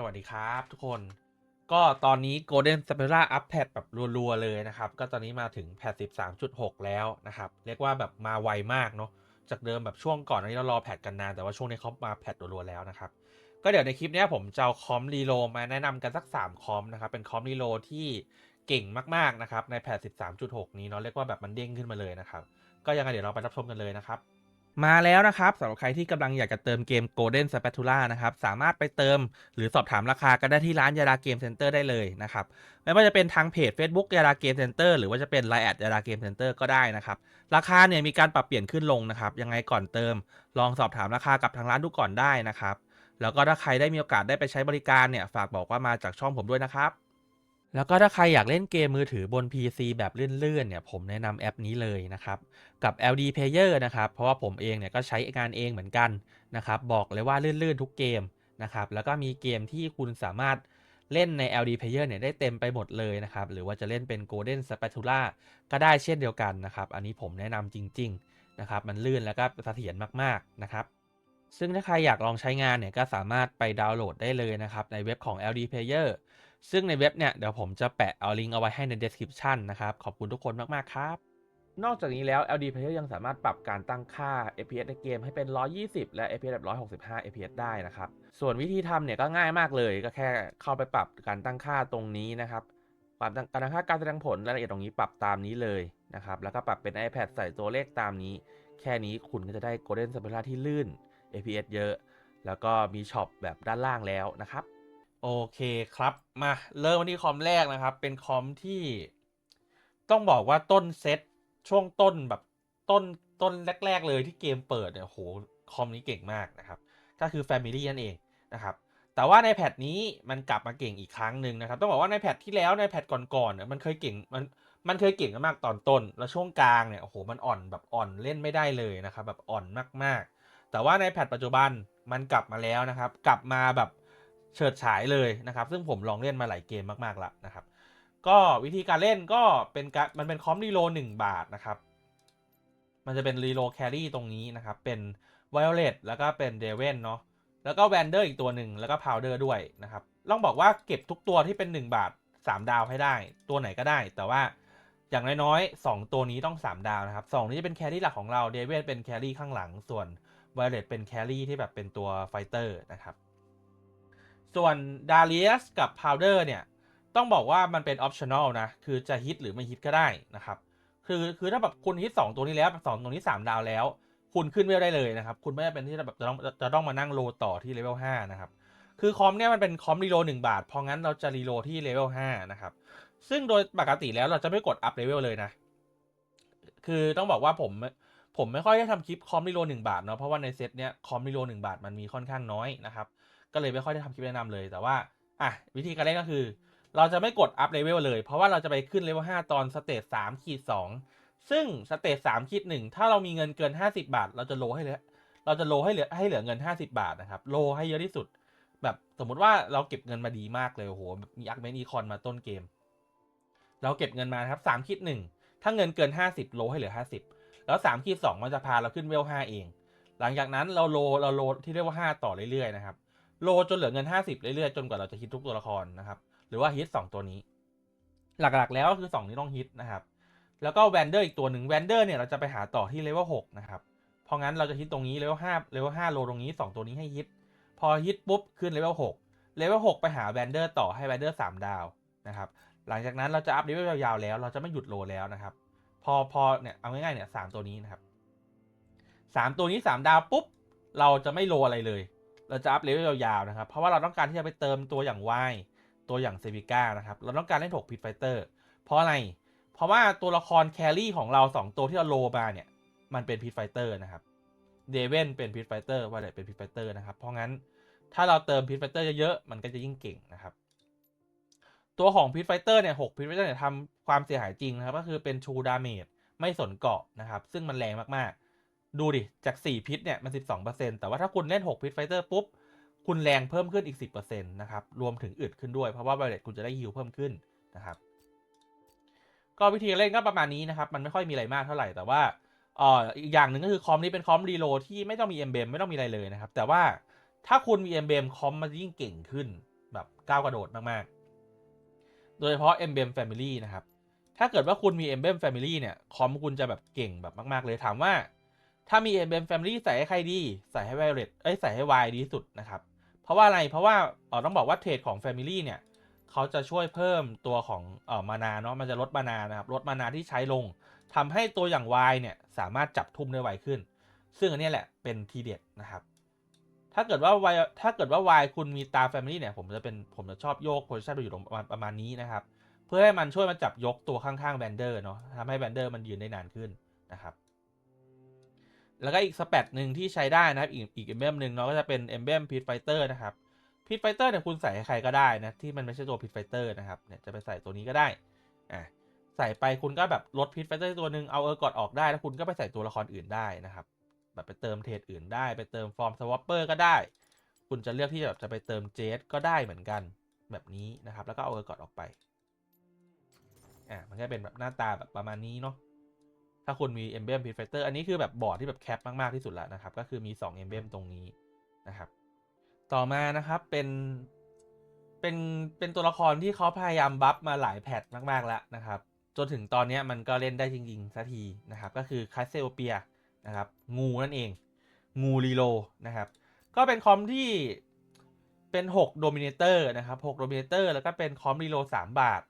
สวัสดีครับทุกคน ก็ตอนนี้ Golden s p e r a up แพทแบบรัวๆเลยนะครับ ก็ตอนนี้มาถึงแพท13.6 แล้วนะครับ เรียกว่าแบบมาไวมากเนาะ จากเดิมแบบช่วงก่อนนี้เรารอแพทกันนาน แต่ว่าช่วงนี้เขามาแพทรัวๆแล้วนะครับ ก็เดี๋ยวในคลิปนี้ผมจะเอาคอมรีโลมาแนะนำกันสัก 3 คอมนะครับ เป็นคอมรีโลที่เก่งมากๆนะครับในแพท13.6 นี้เนาะ เรียกว่าแบบมันเด้งขึ้นมาเลยนะครับ ก็ยังไงเดี๋ยวเราไปรับชมกันเลยนะครับ มาแล้วนะครับสำหรับใครที่กำลังอยากจะเติมเกม Golden Spatula นะครับ สามารถไปเติมหรือสอบถามราคากันได้ที่ร้านยาดาเกมเซ็นเตอร์ได้เลยนะครับ ไม่ว่าจะเป็นทางเพจ Facebook ยาดาเกมเซ็นเตอร์หรือว่าจะเป็น Line แอดยาดาเกมเซ็นเตอร์ก็ได้นะครับ ราคาเนี่ยมีการปรับเปลี่ยนขึ้นลงนะครับ ยังไงก่อนเติม ลองสอบถามราคากับทางร้านดูก่อนได้นะครับ แล้วก็ถ้าใครได้มีโอกาสได้ไปใช้บริการเนี่ยฝากบอกว่ามาจากช่องผมด้วยนะครับ แล้วก็ถ้าใครอยากเล่นเกมมือถือบน PC แบบลื่นๆเนี่ยผมแนะนำแอปนี้เลยนะครับกับ LD Player นะครับเพราะว่าผมเองเนี่ยก็ใช้งานเองเหมือนกันนะครับบอกเลยว่าลื่นๆทุกเกมนะครับแล้วก็มีเกมที่คุณสามารถเล่นใน LD Player เนี่ยได้เต็มไปหมดเลยนะครับหรือว่าจะเล่นเป็น Golden Spatula ก็ได้เช่นเดียวกันนะครับอันนี้ผมแนะนำจริงๆนะครับมันลื่นแล้วก็เสถียรมากๆนะครับซึ่งถ้าใครอยากลองใช้งานเนี่ยก็สามารถไปดาวน์โหลดได้เลยนะครับในเว็บของ LD Player ซึ่งในเว็บเนี่ยเดี๋ยวผมจะแปะเอาลิงก์เอาไว้ให้ใน description นะครับ ขอบคุณทุกคนมาก ๆ ครับ นอกจากนี้แล้ว LD Player ยังสามารถปรับการตั้งค่า FPS ในเกมให้เป็น 120 และ FPS แบบ 165 FPS ได้นะครับ ส่วนวิธีทำเนี่ยก็ง่ายมากเลย ก็แค่เข้าไปปรับการตั้งค่าตรงนี้นะครับปรับการตั้งค่าการแสดงผลรายละเอียดตรงนี้ปรับตามนี้เลยนะครับ แล้วก็ปรับเป็น iPad ใส่ตัวเลขตามนี้ แค่นี้คุณก็จะได้ Golden Spatula ที่ลื่น FPS เยอะ แล้วก็มีช็อปแบบด้านล่างแล้วนะครับ โอเคครับ มาเริ่มวันที่คอมแรกนะครับ เป็นคอมที่ ต้องบอกว่าต้นเซตช่วงต้นแบบต้นต้นแรก ๆ เลยที่เกมเปิดเนี่ยโหคอมนี้เก่งมากนะครับ ก็คือ Family นั่นเองนะครับ แต่ว่าในแพทนี้มันกลับมาเก่งอีกครั้งหนึ่งนะครับ ต้องบอกว่าในแพทที่แล้วในแพทก่อนๆเนี่ยมันเคยเก่งมันมันเคยเก่งมากตอนต้น แล้วช่วงกลางเนี่ยโอ้โหมันอ่อนแบบอ่อนเล่นไม่ได้เลยนะครับ แบบอ่อนมากๆ แต่ว่าในแพทปัจจุบันมันกลับมาแล้วนะครับ กลับมาแบบ เฉิดฉายเลยนะครับ ซึ่งผมลองเล่นมาหลายเกมมากๆแล้วนะครับ ก็วิธีการเล่นก็เป็นการมันเป็นคอมรีโลหนึ่งบาทนะครับ มันจะเป็นรีโลแครี่ตรงนี้นะครับ เป็นไวโอเลตแล้วก็เป็นเดเวนเนาะแล้วก็แวนเดอร์อีกตัวหนึ่งแล้วก็พาวเดอร์ด้วยนะครับต้องบอกว่าเก็บทุกตัวที่เป็น 1 บาท 3 ดาวให้ได้ ตัวไหนก็ได้ แต่ว่าอย่างน้อยๆ 2 ตัวนี้ต้อง 3 ดาวนะครับ 2 นี้จะเป็นแครี่หลักของเราเดเวนเป็นแครี่ข้างหลัง ส่วนไวโอเลตเป็นแครี่ที่แบบเป็นตัวไฟเตอร์นะครับ ส่วนดาเลียสกับพาวเดอร์เนี่ย ต้องบอกว่ามันเป็นออปชั่นอลนะ คือจะฮิตหรือไม่ฮิตก็ได้นะครับ คือคือถ้าแบบคุณฮิต2ตัวนี้แล้วสองตัวนี้ 3 ดาวแล้ว คุณขึ้นเวลได้เลยนะครับ คุณไม่ได้เป็นที่จะแบบจะต้องจะต้องมานั่งโลต่อที่เลเวล5นะครับ คือคอมเนี่ยมันเป็นคอมรีโล1บาท เพราะงั้นเราจะรีโลที่เลเวล5นะครับ ซึ่งโดยปกติแล้วเราจะไม่กดอัพเลเวลเลยนะ คือต้องบอกว่าผมผมไม่ค่อยได้ทำคลิปคอมรีโล1บาทเนาะ เพราะว่าในเซตเนี้ยคอมรีโล1บาทมันมีค่อนข้างน้อยนะครับ ก็เลยไม่ค่อยได้ทำคลิปแนะนำเลยแต่ว่าอะวิธีการเล่นก็คือ เราจะไม่กดอัพเลเวลเลย เพราะว่าเราจะไปขึ้นเลเวล5ตอนสเตจ3ขีด2ซึ่งสเตจ3ขีด1ถ้าเรามีเงินเกิน 50 บาท เราจะโลให้เหลือเราจะโลให้เหลือให้เหลือเงิน 50 บาทนะครับโลให้เยอะที่สุด แบบสมมุติว่าเราเก็บเงินมาดีมากเลยโอ้โหมีอักเมนอีคอนมาต้นเกม เราเก็บเงินมาครับ3ขีด1ถ้าเงินเกิน 50 โลให้เหลือ 50 แล้ว3ขีด2มันจะพาเราขึ้นเวล5เอง หลังจากนั้นเราโลเราโลที่เรียกว่า 5 ต่อเรื่อยๆนะครับ โลจนเหลือเงิน 50 เรื่อยๆ จนกว่าเราจะฮิตทุกตัวละครนะครับ หรือว่าฮิต2ตัวนี้ หลักๆ แล้วก็คือ 2 นี้ต้องฮิตนะครับ แล้วก็แวนเดอร์อีกตัวหนึ่งแวนเดอร์เนี่ยเราจะไปหาต่อที่เลเวล6นะครับ เพราะงั้นเราจะฮิตตรงนี้เลเวล5เลเวล5โลตรงนี้ 2 ตัวนี้ให้ฮิต พอฮิตปุ๊บขึ้นเลเวล6เลเวล6ไปหาแวนเดอร์ต่อให้แวนเดอร์3ดาวนะครับ หลังจากนั้นเราจะอัพเลเวลยาวๆแล้ว เราจะไม่หยุดโลแล้วนะครับ พอพอเนี่ยเอาง่ายๆเนี่ยสามตัวนี้นะครับสามตัวนี้สามดาวปุ๊บเราจะไม่โลอะไรเลย เราจะอัพเลเวลยาวๆนะครับ เพราะว่าเราต้องการที่จะไปเติมตัวอย่างวายตัวอย่างเซบิก้านะครับ เราต้องการเล่นถกพิทไฟเตอร์เพราะอะไร เพราะว่าตัวละครแครี่ของเรา 2 ตัวที่เราโลมาเนี่ย มันเป็นพิทไฟเตอร์นะครับ เดเวนเป็นพิทไฟเตอร์วาเลตเป็นพิทไฟเตอร์นะครับ เพราะงั้นถ้าเราเติมพิทไฟเตอร์เยอะๆ มันก็จะยิ่งเก่งนะครับ ตัวของพิทไฟเตอร์เนี่ยหกพิทไฟเตอร์เนี่ยทำความเสียหายจริงนะครับ ก็คือเป็นชูดาเมจไม่สนเกาะนะครับ ซึ่งมันแรงมากๆ ดูดิ จาก 4 พิษเนี่ย มัน 12%แต่ว่าถ้าคุณเล่น 6 พิษไฟเตอร์ปุ๊บ คุณแรงเพิ่มขึ้นอีก 10%นะครับ รวมถึงอึดขึ้นด้วย เพราะว่าไวเลตคุณจะได้ฮิลเพิ่มขึ้นนะครับ ก็วิธีเล่นก็ประมาณนี้นะครับ มันไม่ค่อยมีอะไรมากเท่าไหร่ แต่ว่าเอ่ออีกอย่างหนึ่งก็คือคอมนี้เป็นคอมรีโหลดที่ไม่ต้องมีเอ็มเบมไม่ต้องมีอะไรเลยนะครับ แต่ว่าถ้าคุณมีเอ็มเบมคอมมันยิ่งเก่งขึ้นแบบก้าวกระโดดมากๆ โดยเฉพาะ Emblem Family นะครับ ถ้าเกิดว่าคุณมี Emblem Family เนี่ย คอมคุณจะแบบเก่งแบบมาก ๆ เลย ถามว่า ถ้ามี Emblem Family ใส่ให้ใครดี ใส่ให้ Violet เอ้ยใส่ให้ Y ดีที่สุดนะครับ เพราะว่าอะไรเพราะว่าเออต้องบอกว่าเทรดของ Family เนี่ยเขาจะช่วยเพิ่มตัวของเออมานาเนาะมันจะลดมานานะครับลดมานาที่ใช้ลงทำให้ตัวอย่าง Y เนี่ยสามารถจับทุ่มได้ไวขึ้น ซึ่งอันนี้แหละเป็นทีเด็ดนะครับถ้าเกิดว่า Y ถ้าเกิดว่า Y คุณมีตา Family เนี่ยผมจะเป็นผมจะชอบโยกโพซิชันไปอยู่ตรงประมาณประมาณนี้นะครับเพื่อให้มันช่วยมาจับยกตัวข้างๆแบนเดอร์เนาะทำให้แบนเดอร์มันยืนได้นานขึ้นนะครับ แล้วก็อีกสเปดหนึ่งที่ใช้ได้นะครับ อีกอีกเอมเบมหนึ่งเนาะก็จะเป็นเอมเบมพีทไฟเตอร์นะครับพีทไฟเตอร์เนี่ยคุณใส่ให้ใครก็ได้นะที่มันไม่ใช่ตัวพีทไฟเตอร์นะครับเนี่ยจะไปใส่ตัวนี้ก็ได้อะใส่ไปคุณก็แบบลดพีทไฟเตอร์ตัวหนึ่งเอาเออร์กอดออกได้แล้วคุณก็ไปใส่ตัวละครอื่นได้นะครับ แบบไปเติมเทรดอื่นได้ ไปเติมฟอร์มสวอปเปอร์ก็ได้ คุณจะเลือกที่จะแบบจะไปเติมเจสก็ได้เหมือนกันแบบนี้นะครับ แล้วก็เอาเออร์กอดออกไปอะมันก็เป็นแบบหน้าตาแบบประมาณนี้เนาะ ถ้าคุณมี Emblem p i t Fighter อันนี้คือแบบบอร์ดที่แบบแคปมากๆที่สุดแล้วนะครับ ก็คือมี 2 Emblem ตรงนี้นะครับ ต่อมานะครับเป็นเป็นเป็นตัวละครที่เขาพยายามบัฟมาหลายแพทมากๆแล้วนะครับ จนถึงตอนนี้มันก็เล่นได้จริงๆสักทีนะครับ ก็คือคาเซโอเปียนะครับ งูนั่นเอง งูรีโลนะครับ ก็เป็นคอมที่เป็น 6 Dominator นะครับ6 Dominator แล้วก็เป็นคอมรีโล3บาท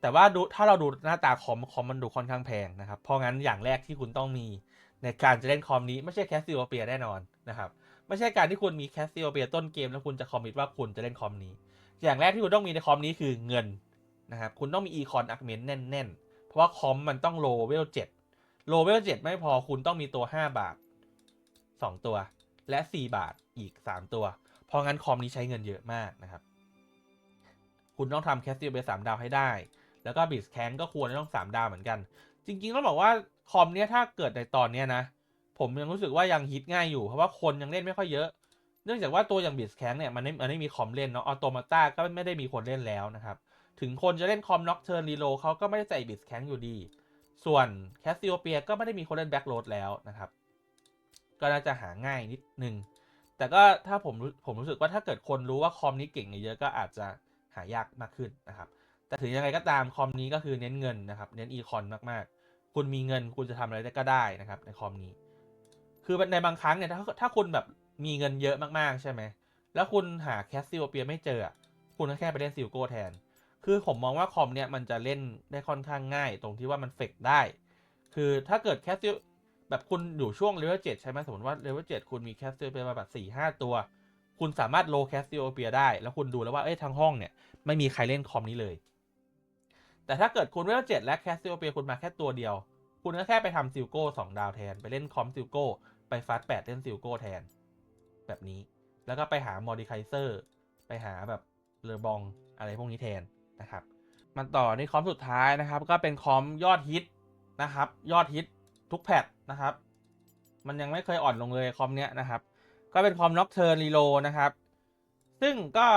แต่ว่าดูถ้าเราดูหน้าตาคอมคอมมันดูค่อนข้างแพงนะครับ เพราะงั้นอย่างแรกที่คุณต้องมีในการจะเล่นคอมนี้ไม่ใช่แคสซิโอเปียแน่นอนนะครับไม่ใช่การที่คุณมีแคสซิโอเปียต้นเกมแล้วคุณจะคอมมิตว่าคุณจะเล่นคอมนี้ อย่างแรกที่คุณต้องมีในคอมนี้คือเงินนะครับคุณต้องมีอีคอนอักเมนแน่นๆ เพราะว่าคอมมันต้องโลเวล7โลเวล7ไม่พอคุณต้องมีตัว 5 บาท 2 ตัว และ 4 บาทอีก 3 ตัว เพราะงั้นคอมนี้ใช้เงินเยอะมากนะครับ คุณต้องทำแคสซิโอเปีย3ดาวให้ได้ แล้วก็บิสแคนก็ควรจะต้อง 3 ดาวเหมือนกัน จริงๆต้องบอกว่าคอมเนี้ยถ้าเกิดในตอนเนี้ยนะ ผมยังรู้สึกว่ายังฮิตง่ายอยู่เพราะว่าคนยังเล่นไม่ค่อยเยอะ เนื่องจากว่าตัวอย่างบิสแคนเนี่ยมันไม่มันไม่มีคอมเล่นเนาะออโตมาต้าก็ไม่ได้มีคนเล่นแล้วนะครับ ถึงคนจะเล่นคอมน็อกเทิร์นรีโลเขาก็ไม่ได้ใส่บิสแคนอยู่ดี ส่วนแคสซิโอเปียก็ไม่ได้มีคนเล่นแบ็กโรดแล้วนะครับก็น่าจะหาง่ายนิดนึง แต่ก็ถ้าผมรู้ผมรู้สึกว่าถ้าเกิดคนรู้ว่าคอมนี้เก่งเยอะก็อาจจะหายากมากขึ้นนะครับ แต่ถึงยังไงก็ตามคอมนี้ก็คือเน้นเงินนะครับเน้นอีคอนมากๆ คุณมีเงินคุณจะทำอะไรได้ก็ได้นะครับในคอมนี้ คือในบางครั้งเนี่ยถ้าถ้าคุณแบบมีเงินเยอะมากๆใช่ไหมแล้วคุณหาแคสซิโอเปียไม่เจอ คุณก็แค่ไปเล่นซิลโก้แทน คือผมมองว่าคอมเนี่ยมันจะเล่นได้ค่อนข้างง่าย ตรงที่ว่ามันเฟกได้ คือถ้าเกิดแคสซิแบบคุณอยู่ช่วงเลเวลเจ็ดใช่ไหมสมมติว่าเลเวลเจ็ดคุณมีแคสซิโอเปียมาแบบสี่ห้าตัว คุณสามารถโลแคสซิโอเปียได้ แล้วคุณดูแล้วว่าเอ้ยทางห้องเนี่ยไม่มีใครเล่นคอมนี้เลย แต่ถ้าเกิดคุณเวลเจ็ดและแคสซิโอเปียคุณมาแค่ตัวเดียว คุณก็แค่ไปทำซิลโก้สองดาวแทน ไปเล่นคอมซิลโก้ไปฟาสแปดเล่นซิลโก้แทน แบบนี้แล้วก็ไปหามอดิไคเซอร์ไปหาแบบเลอบองอะไรพวกนี้แทนนะครับ มันต่อในคอมสุดท้ายนะครับ ก็เป็นคอมยอดฮิตนะครับ ยอดฮิตทุกแพทนะครับ มันยังไม่เคยอ่อนลงเลยคอมเนี้ยนะครับ ก็เป็นคอมน็อกเทิร์นรีโลนะครับ ซึ่งก็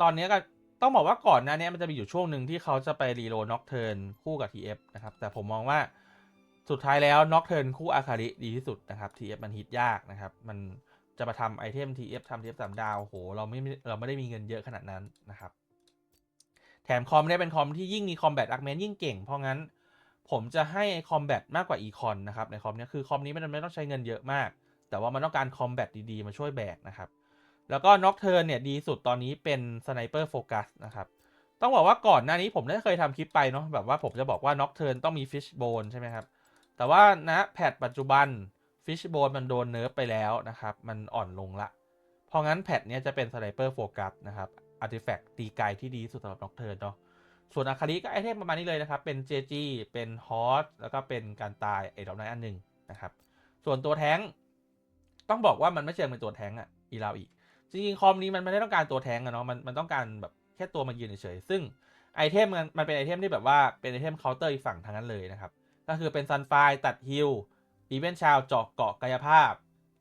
ตอนนี้ก็ ต้องบอกว่าก่อนหน้านี้มันจะมีอยู่ช่วงหนึ่งที่เขาจะไปรีโลน็อกเทิร์นคู่กับ TF นะครับ แต่ผมมองว่าสุดท้ายแล้วน็อกเทิร์นคู่อาคาริดีที่สุดนะครับ TF มันฮิตยากนะครับ มันจะมาทำไอเทม TF ทำ TF สามดาวโหเราไม่เราไม่ได้มีเงินเยอะขนาดนั้นนะครับ แถมคอมได้เป็นคอมที่ยิ่งมีคอมแบทอาร์เมนยิ่งเก่ง เพราะงั้นผมจะให้คอมแบทมากกว่าอีคอนนะครับในคอมนี้คือคอมนี้มันไม่ต้องใช้เงินเยอะมาก แต่ว่ามันต้องการคอมแบทดีๆมาช่วยแบกนะครับ แล้วก็น็อกเทิร์นเนี่ยดีสุดตอนนี้เป็นสไนเปอร์โฟกัสนะครับ ต้องบอกว่าก่อนหน้านี้ผมได้เคยทำคลิปไปเนาะแบบว่าผมจะบอกว่าน็อกเทิร์นต้องมีฟิชโบนใช่ไหมครับ แต่ว่าณแพทปัจจุบันฟิชโบนมันโดนเนิร์ฟไปแล้วนะครับ มันอ่อนลงละ เพราะงั้นแพทเนี้ยจะเป็นสไนเปอร์โฟกัสนะครับอาร์ติแฟกต์ตีไกลที่ดีสุดสำหรับน็อกเทิร์นเนาะส่วนอาคาริก็ไอเทมประมาณนี้เลยนะครับ เป็นเจจีเป็นฮอสแล้วก็เป็นการตายไอ้ดอกไม้อันหนึ่งนะครับ ส่วนตัวแท้ง ต้องบอกว่ามันไม่เชิงเป็นตัวแท้งอะอีลาวอีก จริงๆคอมนี้มันไม่ได้ต้องการตัวแท้งอะเนาะมันมันต้องการแบบแค่ตัวมายืนเฉยๆซึ่งไอเทมมันมันเป็นไอเทมที่แบบว่าเป็นไอเทมเคาน์เตอร์อีกฝั่งทางนั้นเลยนะครับ ก็คือเป็นซันไฟตัดฮิลอีเวนชาวเจาะเกาะกายภาพ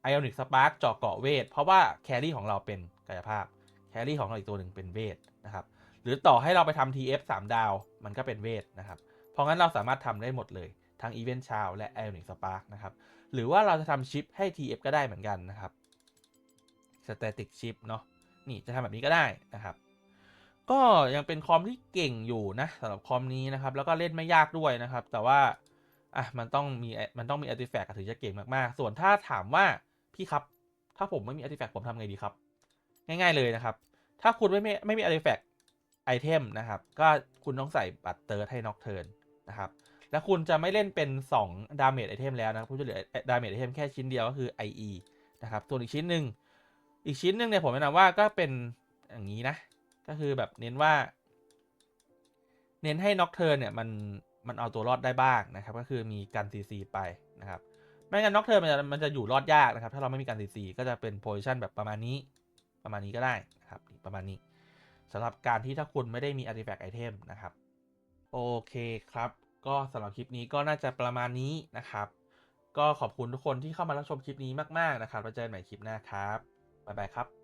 ไอออนิกสปาร์กเจาะเกาะเวท เพราะว่าแครี่ของเราเป็นกายภาพแครี่ของเราอีกตัวหนึ่งเป็นเวทนะครับหรือต่อให้เราไปทำ TF 3 ดาว มันก็เป็นเวทนะครับ เพราะงั้นเราสามารถทำได้หมดเลยทั้ง Event c h i l d และ Ionic Spark นะครับหรือว่าเราจะทำชิปให้ TF ก็ได้เหมือนกันนะครับ Static Chip เนาะนี่จะทำแบบนี้ก็ได้นะครับ ก็ยังเป็นคอมที่เก่งอยู่นะสำหรับคอมนี้นะครับ แล้วก็เล่นไม่ยากด้วยนะครับ แต่ว่าอะมันต้องมีมันต้องมีอาร์ติแฟกต์ถึงจะเก่งมากๆ ส่วนถ้าถามว่าพี่ครับ ถ้าผมไม่มีอาร์ติแฟกต์ผมทำไงดีครับ ง่าย ๆเลยนะครับ ถ้าคุณไม่ไม่ไม่มีอาร์ติแฟกต์ไอเทมนะครับ ก็คุณต้องใส่บัตรเติร์ดให้น็อกเทิร์นนะครับแล้วคุณจะไม่เล่นเป็น 2 ดาเมจไอเทมแล้วนะครับคุณจะเหลือดาเมจไอเทมแค่ชิ้นเดียวก็คือ IE นะครับ ส่วนอีกชิ้นหนึ่ง อีกชิ้นหนึ่งเนี่ยผมแนะนำว่าก็เป็นอย่างนี้นะ ก็คือแบบเน้นว่า เน้นให้น็อกเทิร์นเนี่ยมันมันเอาตัวรอดได้บ้างนะครับ ก็คือมีการซีซีไปนะครับไม่งั้นน็อกเทิร์นมันจะมันจะอยู่รอดยากนะครับ ถ้าเราไม่มีการซีซีก็จะเป็นโพซิชันแบบประมาณนี้ ประมาณนี้ก็ได้นะครับประมาณนี้สำหรับการที่ถ้าคุณไม่ได้มีอาร์ติแฟกต์ไอเทมนะครับ โอเคครับ ก็สำหรับคลิปนี้ก็น่าจะประมาณนี้นะครับ ก็ขอบคุณทุกคนที่เข้ามารับชมคลิปนี้มาก ๆ นะครับไว้เจอกันใหม่คลิปหน้าครับ บ๊ายบายครับ